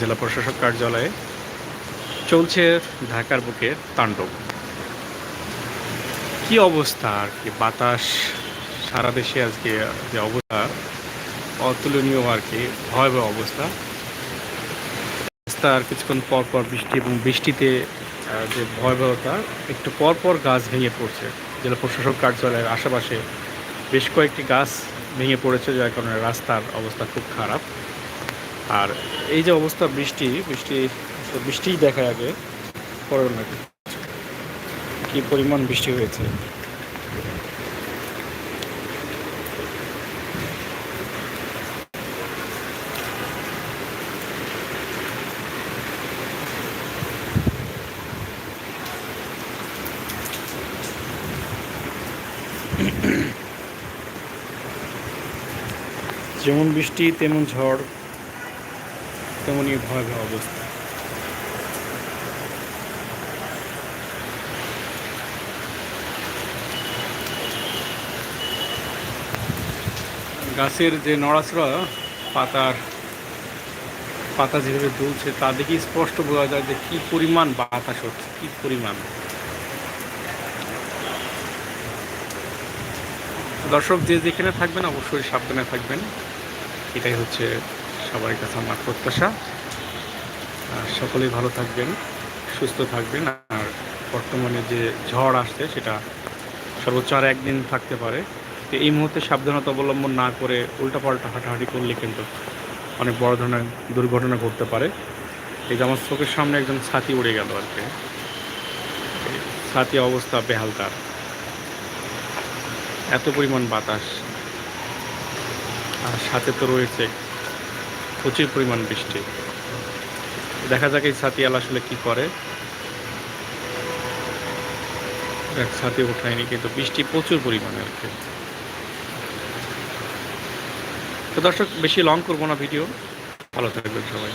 জেলা প্রশাসক কার্যালয়ে চলছে ঢাকার বুকে তাণ্ডব। কি অবস্থা আর কি? বাতাস, সারা দেশে আজকে যে অবস্থা, অতুলনীয় আর কি, ভয়াবহ অবস্থা। রাস্তার কিছুক্ষণ পর পর বৃষ্টি এবং বৃষ্টিতে যে ভয়াবহতা, একটু পর পর গাছ ভেঙে পড়ছে। জেলা প্রশাসক কার্যালয়ের আশেপাশে বেশ কয়েকটি গাছ ভেঙে পড়েছে, যার কারণে রাস্তার অবস্থা খুব খারাপ। আর এই যে অবস্থা বৃষ্টি বৃষ্টি, বৃষ্টিই দেখায় আগে পড়ে নাকি কি পরিমাণ বৃষ্টি হয়েছে। যেমন বৃষ্টি, তেমন ঝড়। তেমনই ভয়াবহ অবস্থা। গাছের যে নড়াচড়া, পাতার পাতা যেভাবে দুলছে, তা দেখে স্পষ্ট বোঝা যায় যে কি পরিমাণ বাতাস হচ্ছে, কি পরিমাণ। দর্শক যে যেখানে থাকবেন, অবশ্যই সাবধানে থাকবেন। এটাই হচ্ছে সবার কাছে আমার প্রত্যাশা। আর সকলেই ভালো থাকবেন, সুস্থ থাকবেন। আর বর্তমানে যে ঝড় আসছে, সেটা সর্বোচ্চ আর একদিন থাকতে পারে। তো এই মুহূর্তে সাবধানতা অবলম্বন না করে উল্টাপাল্টা হাঁটাহাঁটি করলে কিন্তু অনেক বড় ধরনের দুর্ঘটনা ঘটতে পারে। এই যে আমার চোখের সামনে একজন ছাতি উড়ে গেল আর কি। ছাতি অবস্থা বেহাল তার এত পরিমাণ বাতাস। আর সাথে তো রয়েছে প্রচুর পরিমাণ বৃষ্টি। দেখা যাক এই ছাতিয়াল আসলে কি করে। দেখ, ছাতি উঠায়নি কিন্তু বৃষ্টি প্রচুর পরিমাণে আর কি। তো দর্শক, বেশি লং করব না ভিডিও ভালো থাকবেন সবাই।